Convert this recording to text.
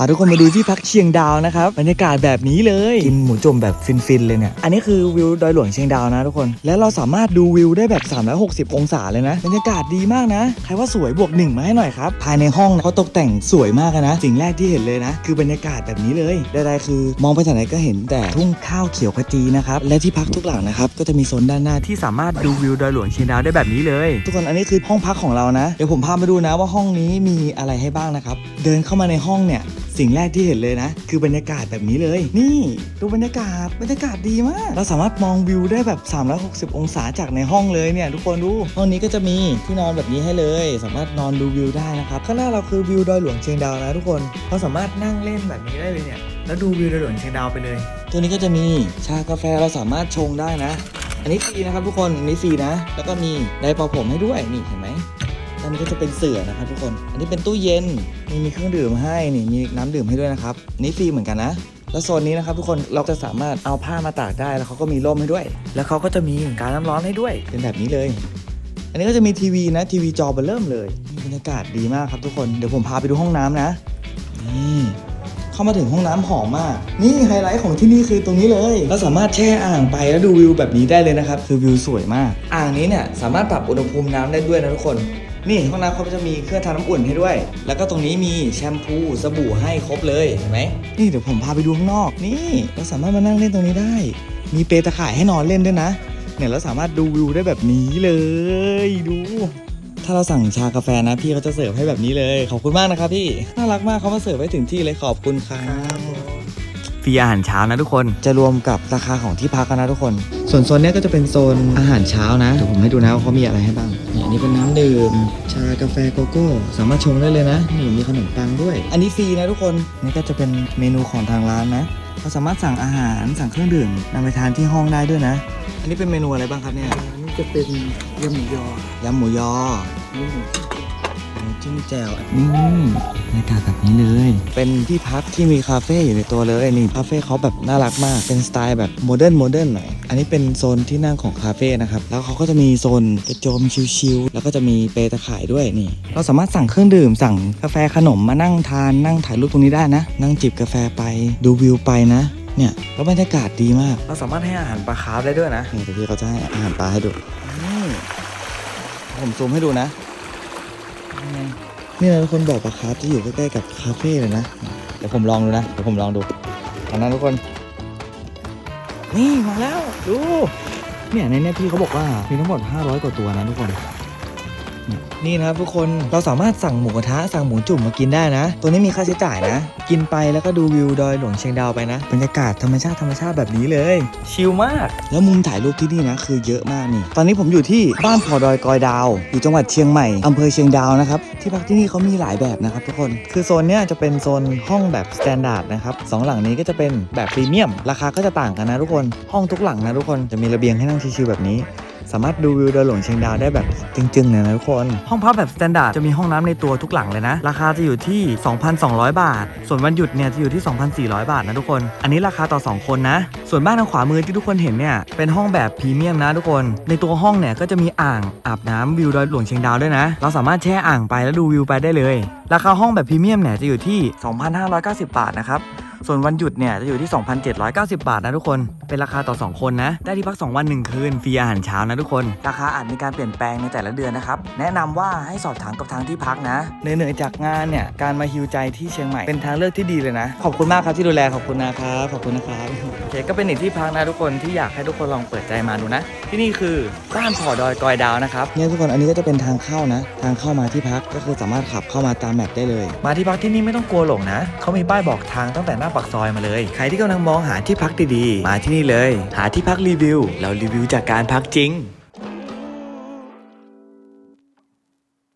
พาทุกคนมาดูที่พักเชียงดาวนะครับบรรยากาศแบบนี้เลยกินหมูจุ่มแบบฟินๆเลยเนี่ยอันนี้คือวิวดอยหลวงเชียงดาวนะทุกคน แล้วเราสามารถดูวิวได้แบบ 360 องศาเลยนะบรรยากาศดีมากนะ ใครว่าสวยบวกหนึ่งมาให้หน่อยครับภายในห้องนะเขาตกแต่งสวยมากเลยนะสิ่งแรกที่เห็นเลยนะ คือบรรยากาศแบบนี้เลยใดๆคือ มองไปทางไหนก็เห็นแต่ทุ่งข้าวเขียวขจีนะครับและที่พักทุกหลังนะครับก็จะมีโซนด้านหน้าที่สามารถดูวิวดอยหลวงเชียงดาวได้แบบนี้เลย ทุกคนอันนี้คือห้องพักของเรานะเดี๋ยวผมพามาดูนะว่าห้องนี้มีอะไรให้บ้างนะครับเดินเข้ามาในห้องเนี่ย สิ่งแรกที่เห็นเลยนะ คือบรรยากาศแบบนี้เลย นี่ดูบรรยากาศบรรยากาศดีมาก เราสามารถมองวิวได้แบบ 360 องศาจากในห้องเลยเนี่ย ทุกคนดูห้องนี้ก็จะมีที่นอนแบบนี้ให้เลย สามารถนอนดูวิวได้นะครับข้างหน้าเราคือวิวดอยหลวงเชียงดาวนะทุกคนเราสามารถนั่งเล่นแบบนี้ได้เลยเนี่ยแล้วดูวิวดอยหลวงเชียงดาวไปเลย ตัวนี้ก็จะมีชากาแฟเราสามารถชงได้นะ อันนี้ฟรีนะครับทุกคนอันนี้ฟรีนะ แล้วก็มีไดร์เป่าผมให้ด้วยนี่เห็นไหม อันนี้ก็จะเป็นเสื่อนะครับทุกคน อันนี้เป็นตู้เย็น มีมีเครื่องดื่มให้ นี่มีน้ำดื่มให้ด้วยนะครับ นี่ฟรีเหมือนกันนะ แล้วโซนนี้นะครับทุกคน เราจะสามารถเอาผ้ามาตากได้ แล้วเขาก็มีร่มให้ด้วย แล้วเขาก็จะมีการน้ำร้อนให้ด้วย เป็นแบบนี้เลย อันนี้ก็จะมีทีวีนะ ทีวีจอเบอร์เริ่มเลย บรรยากาศดีมากครับทุกคน เดี๋ยวผมพาไปดูห้องน้ำนะ นี่เข้ามาถึงห้องน้ำหอมมาก นี่ไฮไลท์ของที่นี่คือตรงนี้เลย เราสามารถแช่อ่างไปแล้วดูวิวแบบนี้ได้เลยนะครับ คือวิวสวยมาก อ่างนี้เนี่ยสามารถปรับอุณหภูมิน้ำได้ด้วยนะทุกคน นี่ห้องน้ำเขาจะมีเครื่องทำน้ำอุ่นให้ด้วย แล้วก็ตรงนี้มีแชมพูสบู่ให้ครบเลยเห็นไหมนี่เดี๋ยวผมพาไปดูข้างนอก นี่เราสามารถมานั่งเล่นตรงนี้ได้ มีเปรตะข่ายให้นอนเล่นด้วยนะ เนี่ยเราสามารถดูวิวได้แบบนี้เลยดู ถ้าเราสั่งชากาแฟนะพี่เขาจะเสิร์ฟให้แบบนี้เลย ขอบคุณมากนะครับพี่น่ารักมากเขามาเสิร์ฟให้ถึงที่เลยขอบคุณครับ รีอาหารเช้านะทุกคน จะรวมกับราคาของที่พักกันนะทุกคน ส่วนโซนเนี้ยก็จะเป็นโซนอาหารเช้านะเดี๋ยวผมให้ดูนะว่าเขามีอะไรให้บ้างนี่อันนี้เป็นน้ำดื่ม ชากาแฟโกโก้ สามารถชงได้เลยนะ นี่มีขนมปังด้วย อันนี้ฟรีนะทุกคนนี่ก็จะเป็นเมนูของทางร้านนะเราสามารถสั่งอาหารสั่งเครื่องดื่มนำไปทานที่ห้องได้ด้วยนะ อันนี้เป็นเมนูอะไรบ้างครับเนี่ย อันนี้จะเป็นยำหมูยอยำหมูยอ นี่ จิ้มแจ่วนี่บรรยากาศแบบนี้เลย เป็นที่พักที่มีคาเฟ่อยู่ในตัวเลยนี่คาเฟ่เขาแบบน่ารักมาก เป็นสไตล์แบบโมเดิร์นโมเดิร์นหน่อยอันนี้เป็นโซนที่นั่งของคาเฟ่นะครับแล้วเขาก็จะมีโซนกระโจมชิลๆแล้วก็จะมีเปรตะข่ายด้วยนี่ เราสามารถสั่งเครื่องดื่ม สั่งกาแฟขนมมานั่งทานนั่งถ่ายรูปตรงนี้ได้นะ นั่งจิบกาแฟไปดูวิวไปนะเนี่ยแล้วบรรยากาศดีมาก เราสามารถให้อาหารปลาคาร์ฟได้ด้วยนะนี่เดี๋ยวพี่เขาจะให้อาหารปลาให้ดูนี่ผมซูมให้ดูนะ นี่นะทุกคนบอกปลาคาร์ฟจะอยู่ใกล้ๆกับคาเฟ่เลยนะ เดี๋ยวผมลองดูนะ เดี๋ยวผมลองดูตอนนะทุกคน นี่มาแล้ว ดู เนี่ยในเนี้พี่เขาบอกว่ามีทั้งหมด 500 กว่าตัวนะทุกคน นี่ยนี่นะครับทุกคนเราสามารถสั่งหมูกระทะสั่งหมูจุ่มมากินได้นะ ตัวนี้มีค่าใช้จ่ายนะ กินไปแล้วก็ดูวิวดอยหลวงเชียงดาวไปนะ บรรยากาศธรรมชาติธรรมชาติแบบนี้เลย ชิลมาก แล้วมุมถ่ายรูปที่นี่นะคือเยอะมากนี่ ตอนนี้ผมอยู่ที่บ้านพอดอยกอยดาว อยู่จังหวัดเชียงใหม่อำเภอเชียงดาวนะครับที่พักที่นี่เขามีหลายแบบนะครับทุกคนคือโซนเนี้ยจะเป็นโซนห้องแบบสแตนดาร์ดนะครับสองหลังนี้ก็จะเป็นแบบพรีเมียม ราคาก็จะต่างกันนะทุกคน ห้องทุกหลังนะทุกคนจะมีระเบียงให้นั่งชิลๆแบบนี้ สามารถดูวิวดอยหลวงเชียงดาวได้แบบจึงๆเลยนะทุกคน ห้องพักแบบสแตนดาร์ดจะมีห้องน้ำในตัวทุกหลังเลยนะ ราคาจะอยู่ที่ 2,200 บาท ส่วนวันหยุดเนี่ยจะอยู่ที่ 2,400 บาทนะทุกคน อันนี้ราคาต่อ 2 คนนะ ส่วนบ้านทางขวามือที่ทุกคนเห็นเนี่ยเป็นห้องแบบพรีเมียมนะทุกคน ในตัวห้องเนี่ยก็จะมีอ่างอาบน้ำวิวดอยหลวงเชียงดาวด้วยนะ เราสามารถแช่อ่างไปแล้วดูวิวไปได้เลย ราคาห้องแบบพรีเมียมเนี่ยจะอยู่ที่ 2,590 บาทนะครับ ส่วนวันหยุดเนี่ยจะอยู่ที่ 2,790 บาทนะทุกคน เป็นราคาต่อ 2 คนนะ ได้ที่พัก 2 วัน 1 คืน ฟรีอาหารเช้านะทุกคน ราคาอาจมีการเปลี่ยนแปลงในแต่ละเดือนนะครับ แนะนำว่าให้สอบถามกับทางที่พักนะเหนื่อยๆจากงานเนี่ย การมาฮิวใจที่เชียงใหม่ เป็นทางเลือกที่ดีเลยนะ ขอบคุณมากครับที่ดูแล ขอบคุณนะครับ ขอบคุณนะครับโอเคก็เป็นอีกที่พักนะทุกคนที่อยากให้ทุกคนลองเปิดใจมาดูนะ ที่นี่คือบ้านผอดอยกอยดาวนะครับ เนี่ยทุกคนอันนี้ก็จะเป็นทางเข้านะ ทางเข้ามาที่พักก็คือสามารถขับเข้ามาตามแมปได้เลย มาที่พักที่นี่ไม่ต้องกลัวหลงนะ เขามีป้ายบอกทางตั้งแต่หน้าปากซอยมาเลย ใครที่กำลังมองหาที่พักดีๆ มาที่นี่เลย หาที่พักรีวิว เรารีวิวจากการพักจริง